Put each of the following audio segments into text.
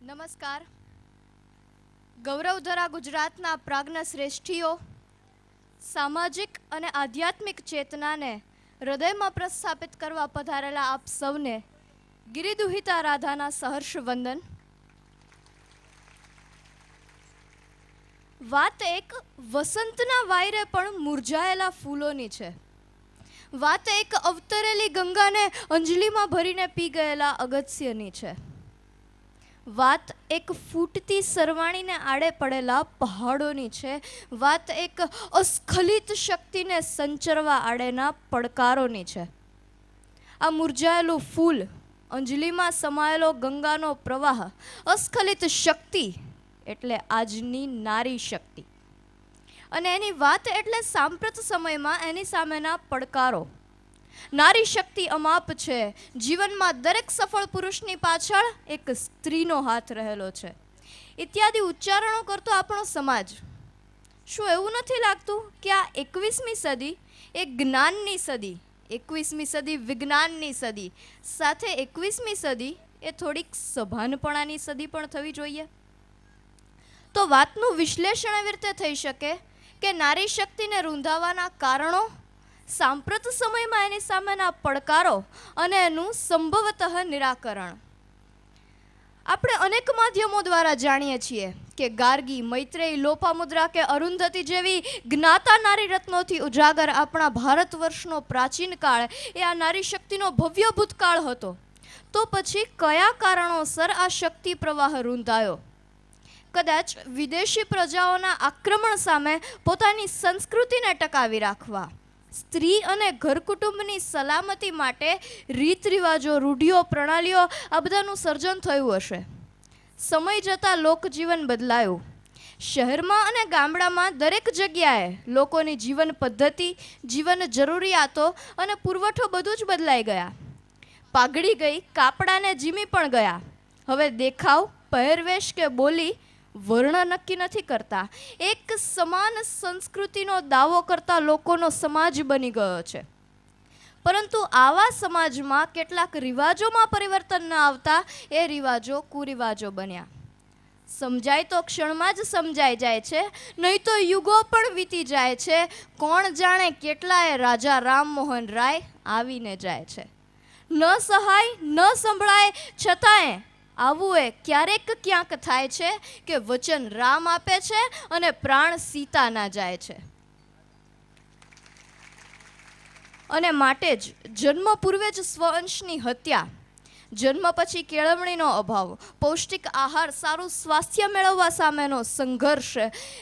નમસ્કાર. ગૌરવધરા ગુજરાતના પ્રાજ્ઞ શ્રેષ્ઠીઓ, સામાજિક અને આધ્યાત્મિક ચેતનાને હૃદયમાં પ્રસ્થાપિત કરવા પધારેલા આપ સૌને ગિરિદુહિતા રાધાના સહર્ષ વંદન વાત એક વસંતના વાયરે પણ મુરઝાયેલા ફૂલોની છે. વાત એક અવતરેલી ગંગાને અંજલિમાં ભરીને પી ગયેલા અગત્યની છે. વાત એક ફૂટતી સરવાણીને આડે પડેલા પહાડોની છે. વાત એક અસ્ખલિત શક્તિને સંચરવા આડેના પડકારોની છે. આ મુરઝાયેલું ફૂલ, અંજલિમાં સમાયેલો ગંગાનો પ્રવાહ, અસ્ખલિત શક્તિ એટલે આજની નારી શક્તિ. અને એની વાત એટલે સાંપ્રત સમયમાં એની સામેના પડકારો. નારી શક્તિ અમાપ છે. જીવનમાં દરેક સફળ પુરુષની પાછળ એક સ્ત્રીનો હાથ રહેલો છે. ઇત્યાદિ ઉચ્ચારણો કરતો આપણો સમાજ. શું એવું નથી લાગતું કે આ એકવીસમી સદી એ જ્ઞાનની સદી, એકવીસમી સદી વિજ્ઞાનની સદી, સાથે એકવીસમી સદી એ થોડીક સભાનપણાની સદી પણ થવી જોઈએ? તો વાતનું વિશ્લેષણ એવી રીતે થઈ શકે કે નારી શક્તિને રૂંધાવાના કારણો સાંપ્રત સમયમાં એની સામેના પડકારો અને એનું સંભવતઃ નિરાકરણ. આપણે અનેક માધ્યમો દ્વારા જાણીએ છીએ કે ગાર્ગી, મૈત્રેયી, લોપામુદ્રા કે અરુંધતી જેવી જ્ઞાતા નારી રત્નોથી ઉજાગર આપણા ભારત વર્ષનો પ્રાચીન કાળ એ આ નારી શક્તિનો ભવ્ય ભૂતકાળ હતો. તો પછી કયા કારણોસર આ શક્તિ પ્રવાહ રૂંધાયો? કદાચ વિદેશી પ્રજાઓના આક્રમણ સામે પોતાની સંસ્કૃતિને ટકાવી રાખવા. સ્ત્રી અને ઘર કુટુંબની સલામતી માટે રીત રિવાજો રૂઢિઓ, પ્રણાલીઓ આ બધાનું સર્જન થયું હશે. સમય જતાં લોકજીવન બદલાયું. શહેરમાં અને ગામડામાં દરેક જગ્યાએ લોકોની જીવન પદ્ધતિ, જીવન જરૂરિયાતો અને પુરવઠો બધું જ બદલાઈ ગયા. પાઘડી ગઈ, કાપડાને જીમી પણ ગયા. હવે દેખાવ, પહેરવેશ કે બોલી વર્ણ નક્કી નથી કરતા. એક સમાન સંસ્કૃતિનો દાવો કરતા લોકોનો સમાજ બની ગયો છે. પરંતુ આવા સમાજમાં કેટલાક રિવાજોમાં પરિવર્તન ન આવતા એ રિવાજો કુરિવાજો બન્યા. સમજાય તો ક્ષણમાં જ સમજાઈ જાય છે, નહીં તો યુગો પણ વીતી જાય છે. કોણ જાણે કેટલાય રાજા રામમોહન રાય આવીને જાય છે. ન સહાય, ન સંભળાય, છતાંય આવું એ ક્યારેક ક્યાંક થાય છે કે વચન રામ આપે છે અને પ્રાણ સીતાના જાય છે. અને માટે જ જન્મ પૂર્વે જ સ્વઅંશની હત્યા, જન્મ પછી કેળવણીનો અભાવ, પૌષ્ટિક આહાર, સારું સ્વાસ્થ્ય મેળવવા સામેનો સંઘર્ષ,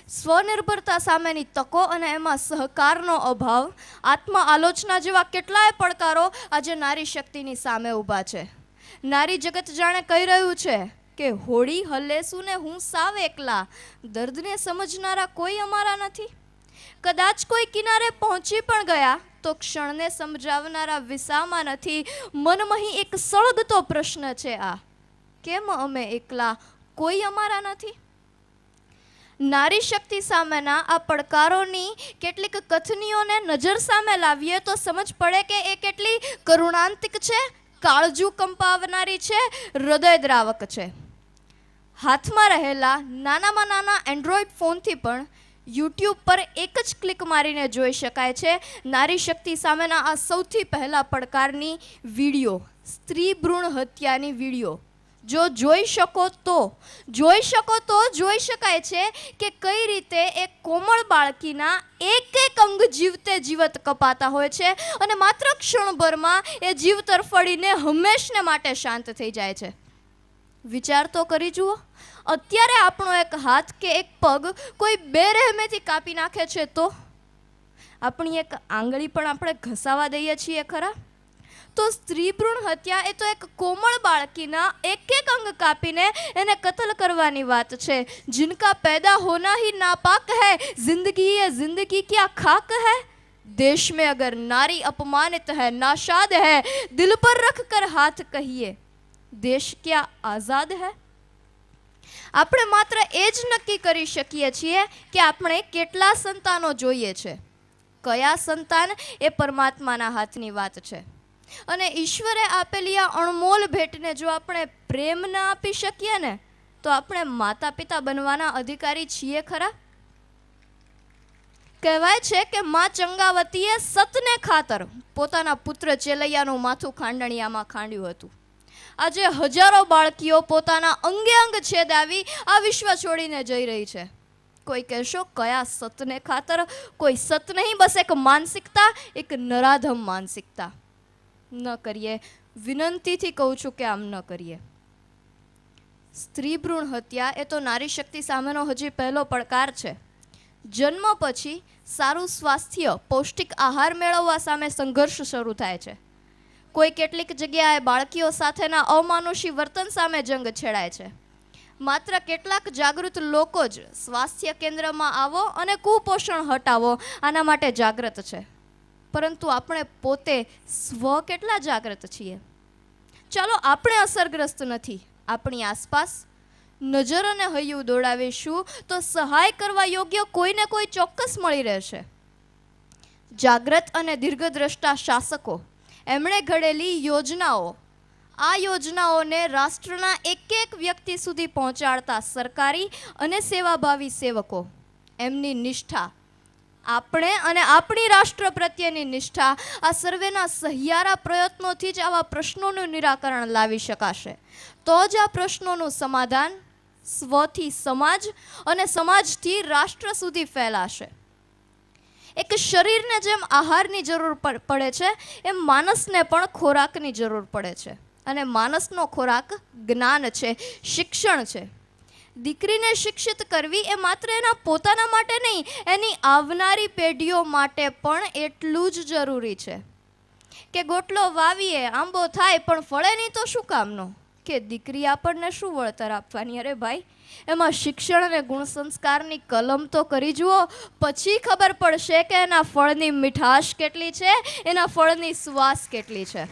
સ્વનિર્ભરતા સામેની તકો અને એમાં સહકારનો અભાવ આત્મ આલોચના જેવા કેટલાય પડકારો આજે નારી શક્તિની સામે ઊભા છે. નારી જગત જાણે કહી રહ્યું છે કે હોળી હલેસું ને હું સાવ એકલા. દર્દને સમજનારા કોઈ અમારા નથી. કદાચ કોઈ કિનારે પહોંચી પણ ગયા તો ક્ષણને સમજાવનારા વિસામાં નથી. મનમહી એક સળગતો પ્રશ્ન છે આ. કેમ અમે એકલા? કોઈ અમારા નથી. નારી શક્તિ સામેના આ પડકારોની કેટલીક કથનીઓને નજર સામે લાવીએ તો સમજ પડે કે એ કેટલી કરુણાંતિક છે. કાળજુ કંપાવનારી છે હૃદયદ્રાવક છે. હાથમાં રહેલા નાનામાં નાના એન્ડ્રોઈડ ફોનથી પણ યુટ્યુબ પર એક જ ક્લિક મારીને જોઈ શકાય છે. નારી શક્તિ સામેના આ સૌથી પહેલા પડકારની વીડિયો, સ્ત્રી ભ્રૂણ હત્યાની વીડિયો. જો જોઈ શકો તો, જોઈ શકો તો, જોઈ શકાય છે કે કઈ રીતે એક કોમળ બાળકીના એક એક અંગ જીવતે જીવત કપાતા હોય છે અને માત્ર ક્ષણભરમાં એ જીવ તરફડીને હંમેશને માટે શાંત થઈ જાય છે. વિચાર તો કરી જુઓ. અત્યારે આપણો એક હાથ કે એક પગ કોઈ બેરહેમેથી કાપી નાખે છે તો? આપણી એક આંગળી પણ આપણે ઘસાવા દઈએ છીએ ખરા? તો સ્ત્રી ભ્રૂણ હત્યા એ તો એક કોમળ બાળકીના એક એક અંગ કાપીને એને કતલ કરવાની વાત છે जिनका पैदा होना ही नापाक है जिंदगी ये जिंदगी क्या खाक है देश में अगर नारी अपमानित है नाशाद है दिल पर रख कर हाथ कहिए देश क्या आजाद है આપણે માત્ર એ જ નક્કી કરી શકીએ છીએ કે આપણે કેટલા સંતાનો જોઈએ છે કયા સંતાન એ પરમાત્માના હાથની વાત છે અને ઈશ્વરે આપેલી આ અણમોલ ભેટને જો આપણે પ્રેમ ના આપી શકીએ ને, તો આપણે માતા પિતા બનવાના અધિકારી છીએ ખરા? કહેવાય છે કે માં ચંગાવતીએ સતને ખાતર પોતાના પુત્ર ચેલૈયાનું માથું ખાંડણિયામાં ખાંડ્યું હતું. આજે હજારો બાળકીઓ પોતાના અંગે અંગ છેદ આવી આ વિશ્વ છોડીને જઈ રહી છે. કોઈ કહેશો, કયા સતને ખાતર? કોઈ સત નહીં, બસ એક માનસિકતા, એક નરાધમ માનસિકતા. ન કરીએ. વિનંતીથી કહું છું કે આમ ન કરીએ. સ્ત્રી ભ્રૂણ હત્યા એ તો નારી શક્તિ સામેનો હજી પહેલો પડકાર છે. જન્મ પછી સારું સ્વાસ્થ્ય, પૌષ્ટિક આહાર મેળવવા સામે સંઘર્ષ શરૂ થાય છે. કોઈ કેટલીક જગ્યાએ બાળકીઓ સાથેના અમાનુષી વર્તન સામે જંગ છેડાય છે. માત્ર કેટલાક જાગૃત લોકો જ સ્વાસ્થ્ય કેન્દ્રમાં આવો અને કુપોષણ હટાવો. આના માટે જાગૃત છે. પરંતુ આપણે પોતે સ્વ કેટલા જાગૃત છીએ? ચાલો, આપણે અસરગ્રસ્ત નથી. આપણી આસપાસ નજર અને હૈયું દોડાવીશું તો સહાય કરવા યોગ્ય કોઈને કોઈ ચોક્કસ મળી રહેશે. જાગ્રત અને દીર્ઘદ્રષ્ટા શાસકો, એમણે ઘડેલી યોજનાઓ, આ યોજનાઓને રાષ્ટ્રના એક એક વ્યક્તિ સુધી પહોંચાડતા સરકારી અને સેવાભાવી સેવકો, એમની નિષ્ઠા આપણે અને આપણી રાષ્ટ્ર પ્રત્યેની નિષ્ઠા આ સર્વેના સહિયારા પ્રયત્નોથી જ આવા પ્રશ્નોનું નિરાકરણ લાવી શકાશે. તો જ આ પ્રશ્નોનું સમાધાન સ્વથી સમાજ અને સમાજથી રાષ્ટ્ર સુધી ફેલાશે. એક શરીરને જેમ આહારની જરૂર પડ- છે, એમ માણસને પણ ખોરાકની જરૂર પડે છે. અને માણસનો ખોરાક જ્ઞાન છે, શિક્ષણ છે. દીકરીને શિક્ષિત કરવી એ માત્ર એના પોતાના માટે નહીં, એની આવનારી પેઢીઓ માટે પણ એટલું જ જરૂરી છે. કે ગોટલો વાવીએ, આંબો થાય, પણ ફળે નહીં તો શું કામનો? કે દીકરી આપણને શું વળતર આપવાની? અરે ભાઈ, એમાં શિક્ષણ અને ગુણ સંસ્કારની કલમ તો કરી જુઓ. પછી ખબર પડશે કે એના ફળની મીઠાશ કેટલી છે, એના ફળની શ્વાસ કેટલી છે.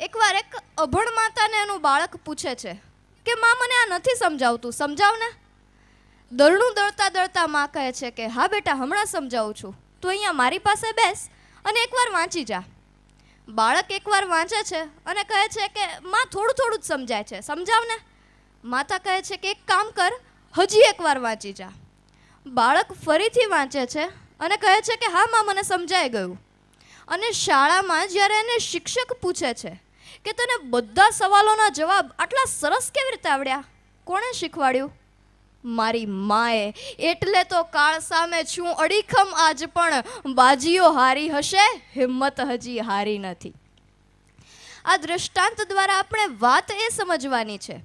એકવાર એક અભણ માતાને એનું બાળક પૂછે છે કે માં મને આ નથી સમજાવતું? સમજાવ ને. દળનું દળતા દળતા માં કહે છે કે, હા બેટા, હમણાં સમજાવું છું. તું અહીંયા મારી પાસે બેસ અને એકવાર વાંચી જા. બાળક એકવાર વાંચે છે અને કહે છે કે, માં થોડું થોડું જ સમજાય છે. સમજાવ ને. માતા કહે છે કે, એક કામ કર, હજી એકવાર વાંચી જા. બાળક ફરીથી વાંચે છે અને કહે છે કે, હા, માં, મને સમજાઈ ગયું. અને શાળામાં જ્યારે એને શિક્ષક પૂછે છે કે તને બધા સવાલોના જવાબ આટલા સરસ કેવી રીતે આવડ્યા? કોણે શીખવાડ્યું? મારી માએ. એટલે તો કાળ સામે છું અડીખમ આજ પણ. બાજીઓ હારી હશે, હિંમત હજી હારી નથી. આ દ્રષ્ટાંત દ્વારા આપણે વાત એ સમજવાની છે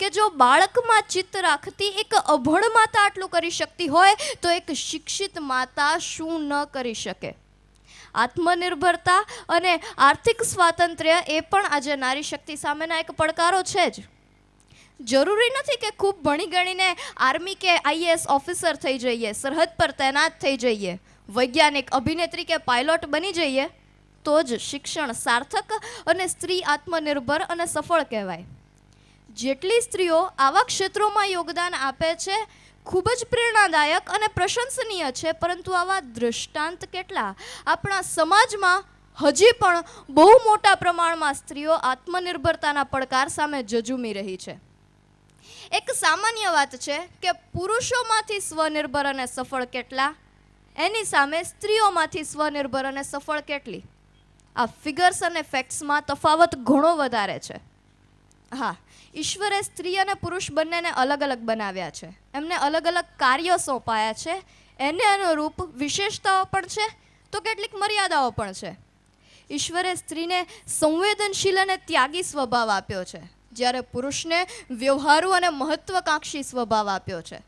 કે જો બાળકમાં ચિત્ત રાખતી એક અભણ માતા આટલું કરી શકતી હોય, તો એક શિક્ષિત માતા શું ન કરી શકે? આત્મનિર્ભરતા અને આર્થિક સ્વાતંત્ર્ય એ પણ આજે નારી શક્તિ સામેના એક પડકારો છે જ. જરૂરી નથી કે ખૂબ ભણી ગણીને આર્મી કે આઈએએસ ઓફિસર થઈ જઈએ, સરહદ પર તૈનાત થઈ જઈએ, વૈજ્ઞાનિક, અભિનેત્રી કે પાયલોટ બની જઈએ, તો જ શિક્ષણ સાર્થક અને સ્ત્રી આત્મનિર્ભર અને સફળ કહેવાય. જેટલી સ્ત્રીઓ આવા ક્ષેત્રોમાં યોગદાન આપે છે ખૂબ જ પ્રેરણાદાયક અને પ્રશંસનીય છે, પરંતુ આવા દૃષ્ટાંત કેટલા? આપણા સમાજમાં હજી પણ બહુ મોટા પ્રમાણમાં સ્ત્રીઓ આત્મનિર્ભરતાના પડકાર સામે જજુમી રહી છે. એક સામાન્ય વાત છે કે પુરુષોમાંથી સ્વનિર્ભર અને સફળ કેટલા? એની સામે સ્ત્રીઓમાંથી સ્વનિર્ભર અને સફળ કેટલી? આ ફિગર્સ અને ફેક્ટ્સમાં તફાવત ઘણો વધારે છે. હા ઈશ્વરે સ્ત્રી અને પુરુષ બંનેને અલગ અલગ બનાવ્યા છે. એમને અલગ અલગ કાર્યો સોંપાયા છે. એને અનુરૂપ વિશેષતાઓ પણ છે, તો કેટલીક મર્યાદાઓ પણ છે. ઈશ્વરે સ્ત્રીને સંવેદનશીલ અને ત્યાગી સ્વભાવ આપ્યો છે, જ્યારે પુરુષને વ્યવહારુ અને મહત્વકાંક્ષી સ્વભાવ આપ્યો છે.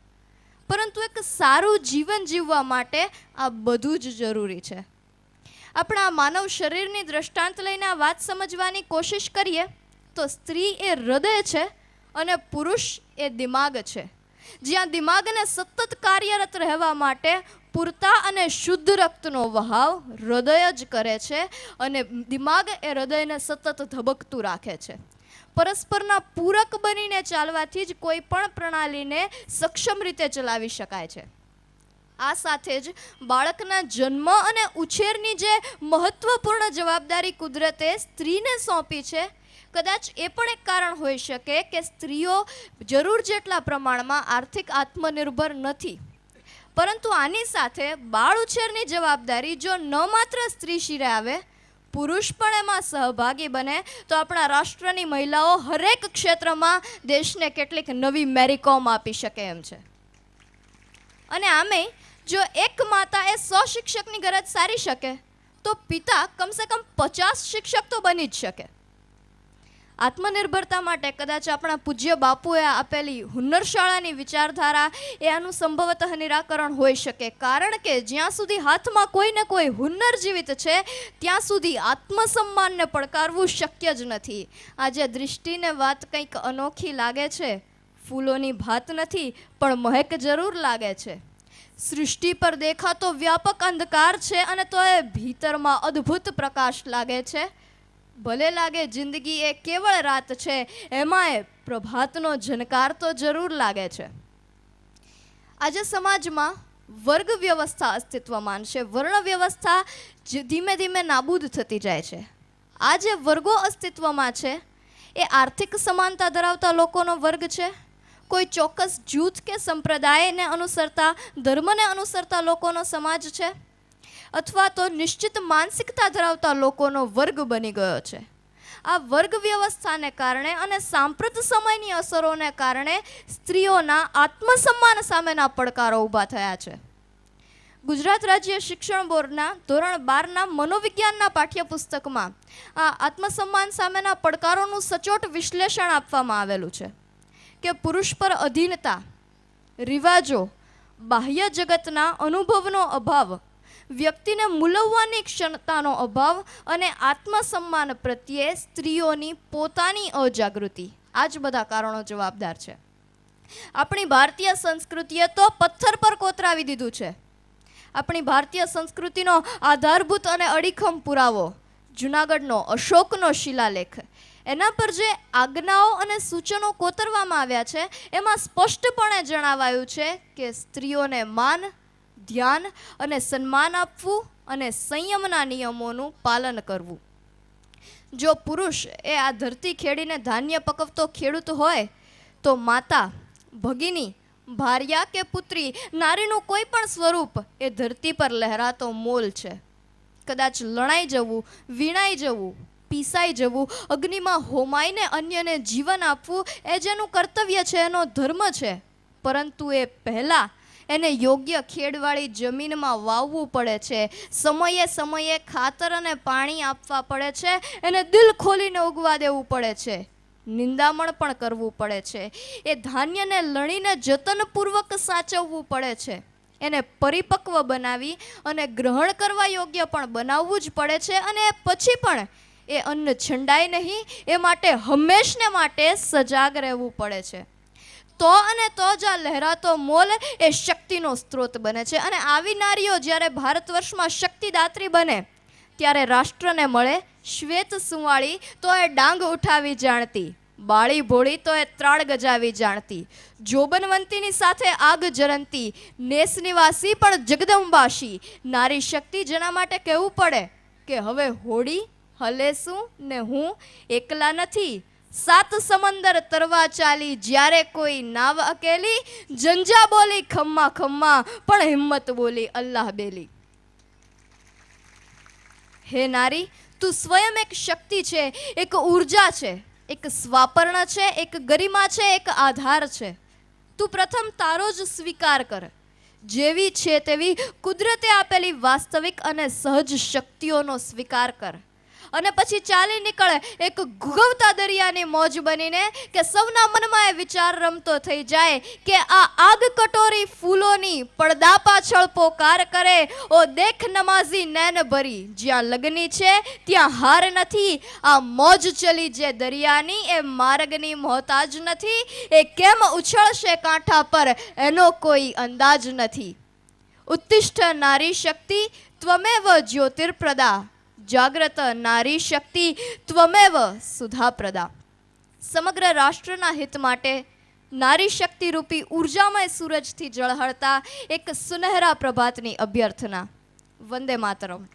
પરંતુ એક સારું જીવન જીવવા માટે આ બધું જ જરૂરી છે. આપણા માનવ શરીરની દ્રષ્ટાંત લઈને આ વાત સમજવાની કોશિશ કરીએ. તો સ્ત્રી એ હૃદય છે અને પુરુષ એ દિમાગ છે. જ્યાં દિમાગને સતત કાર્યરત રહેવા માટે પૂરતા અને શુદ્ધ રક્તનો વહાવ હૃદય જ કરે છે અને દિમાગ એ હૃદયને સતત ધબકતું રાખે છે. પરસ્પરના પૂરક બનીને ચાલવાથી જ કોઈ પણ પ્રણાલીને સક્ષમ રીતે ચલાવી શકાય છે. આ સાથે જ બાળકના જન્મ અને ઉછેરની જે મહત્વપૂર્ણ જવાબદારી કુદરતે સ્ત્રીને સોંપી છે કદાચ એ પણ એક કારણ હોઈ શકે કે સ્ત્રીઓ જરૂર જેટલા પ્રમાણમાં આર્થિક આત્મનિર્ભર નથી. પરંતુ આની સાથે બાળ ઉછેરની જવાબદારી જો ન માત્ર સ્ત્રી શિરે આવે, પુરુષ પણ એમાં સહભાગી બને, તો આપણા રાષ્ટ્રની મહિલાઓ હરેક ક્ષેત્રમાં દેશને કેટલીક નવી મેરીકોમ આપી શકે એમ છે. અને આમે જો એક માતા એ સો શિક્ષકની ગરજ સારી શકે, તો પિતા કમસે કમ પચાસ શિક્ષક તો બની જ શકે. આત્મનિર્ભરતા માટે કદાચ આપણા પૂજ્ય બાપુએ આપેલી હુન્નરશાળાની વિચારધારા એ આનું સંભવતઃ નિરાકરણ હોઈ શકે. કારણ કે જ્યાં સુધી હાથમાં કોઈ ને કોઈ હુન્નર જીવિત છે, ત્યાં સુધી આત્મસન્માનને પડકારવું શક્ય જ નથી. આજે દૃષ્ટિને વાત કંઈક અનોખી લાગે છે. ફૂલોની ભાત નથી, પણ મહેક જરૂર લાગે છે. સૃષ્ટિ પર દેખાતો વ્યાપક અંધકાર છે અને તો એ ભીતરમાં અદ્ભુત પ્રકાશ લાગે છે. ભલે લાગે જિંદગી એ કેવળ રાત છે, એમાંય પ્રભાતનો જનકાર તો જરૂર લાગે છે. આજે સમાજમાં વર્ગ વ્યવસ્થા અસ્તિત્વમાન છે, વર્ણ વ્યવસ્થા ધીમે ધીમે નાબૂદ થતી જાય છે. આ જે વર્ગો અસ્તિત્વમાં છે, એ આર્થિક સમાનતા ધરાવતા લોકોનો વર્ગ છે. કોઈ ચોક્કસ જૂથ કે સંપ્રદાયને અનુસરતા, ધર્મને અનુસરતા લોકોનો સમાજ છે. અથવા તો નિશ્ચિત માનસિકતા ધરાવતા લોકોનો વર્ગ બની ગયો છે. આ વર્ગ વ્યવસ્થાને કારણે અને સાંપ્રત સમયની અસરોને કારણે સ્ત્રીઓના આત્મસન્માન સામેના પડકારો ઊભા થયા છે. ગુજરાત રાજ્ય શિક્ષણ બોર્ડના ધોરણ બારના મનોવિજ્ઞાનના પાઠ્યપુસ્તકમાં આ આત્મસન્માન સામેના પડકારોનું સચોટ વિશ્લેષણ આપવામાં આવેલું છે કે પુરુષ પર અધીનતા, રિવાજો, બાહ્ય જગતના અનુભવનો અભાવ વ્યક્તિને મૂલવવાની ક્ષમતાનો અભાવ અને આત્મસન્માન પ્રત્યે સ્ત્રીઓની પોતાની અજાગૃતિ. આ જ બધા કારણો જવાબદાર છે. આપણી ભારતીય સંસ્કૃતિએ તો પથ્થર પર કોતરાવી દીધું છે. આપણી ભારતીય સંસ્કૃતિનો આધારભૂત અને અડીખમ પુરાવો, જુનાગઢનો અશોકનો શિલાલેખ, એના પર જે આજ્ઞાઓ અને સૂચનો કોતરવામાં આવ્યા છે, એમાં સ્પષ્ટપણે જણાવાયું છે કે સ્ત્રીઓને માન ધ્યાન અને સન્માન આપવું અને સંયમના નિયમોનું પાલન કરવું. જો પુરુષ એ આ ધરતી ખેડીને ધાન્ય પકવતો ખેડૂત હોય, તો માતા, ભગિની, ભાર્યા કે પુત્રી, નારીનું કોઈ પણ સ્વરૂપ એ ધરતી પર લહેરાતો મોલ છે. કદાચ લણાઈ જવું, વીણાઈ જવું, પીસાઈ જવું, અગ્નિમાં હોમાઈને અન્યને જીવન આપવું એ જેનું કર્તવ્ય છે, એનો ધર્મ છે. પરંતુ એ પહેલાં એને યોગ્ય ખેડવાળી જમીનમાં વાવવું પડે છે. સમયે સમયે ખાતર અને પાણી આપવા પડે છે એને દિલ ખોલીને ઉગવા દેવું પડે છે. નિંદામણ પણ કરવું પડે છે. એ ધાન્યને લણીને જતનપૂર્વક સાચવવું પડે છે. એને પરિપક્વ બનાવી અને ગ્રહણ કરવા યોગ્ય પણ બનાવવું જ પડે છે અને પછી પણ એ અન્ન છંડાય નહીં, એ માટે હંમેશને માટે સજાગ રહેવું પડે છે. તો અને તો જ આ લહેરાતો મોલ એ શક્તિનો સ્ત્રોત બને છે. અને આવી નારીઓ જ્યારે ભારત વર્ષમાં શક્તિદાત્રી બને, ત્યારે રાષ્ટ્રને મળે શ્વેત સુંવાળી તો એ ડાંગ ઉઠાવી જાણતી, બાળી ભોળી તો એ ત્રાળ ગજાવી જાણતી, જોબનવંતીની સાથે આગ જરંતી નેસ નિવાસી પણ જગદંબાશી. નારી શક્તિ જેના માટે કહેવું પડે કે હવે હોળી, હલે શું ને હું એકલા નથી સાત સમંદર તરવા ચાલી, જ્યારે કોઈ નાવ અકેલી જંજા બોલી, ખમ્મા ખમ્મા, પણ હિંમત બોલી, અલ્લાહ બેલી. હે નારી, તું સ્વયં એક શક્તિ છે, એક ઊર્જા છે, એક સ્વાપર્ણ છે, એક ગરિમા છે, એક આધાર છે. તું પ્રથમ તારો જ સ્વીકાર કર. જેવી છે તેવી કુદરતે આપેલી વાસ્તવિક અને સહજ શક્તિઓનો સ્વીકાર કર. અને પછી ચાલી નીકળે એક ગુગવતા દરિયાની મોજ બનીને કે સૌના મનમાં એ વિચાર રમતો થઈ જાય કે આ આગ કટોરી ફૂલોની પડદા પાછળ પોકાર કરે. ઓ દેખ નમાઝી નૈન ભરી, જ્યાં લગની છે ત્યાં હાર નથી. આ મોજ ચલી જે દરિયાની, એ માર્ગની મોહતાજ નથી. એ કેમ ઉછળશે કાંઠા પર, એનો કોઈ અંદાજ નથી. ઉત્તિષ્ઠ નારી શક્તિ, ત્વમેવ જ્યોતિર્પ્રદા. જાગ્રત નારી શક્તિ ત્વમેવ સુધાપ્રદા. સમગ્ર રાષ્ટ્રના હિત માટે નારી શક્તિ રૂપી ઉર્જામય સૂરજથી ઝળહળતા એક સુનહેરા પ્રભાતની અભ્યર્થના. વંદે માતરમ.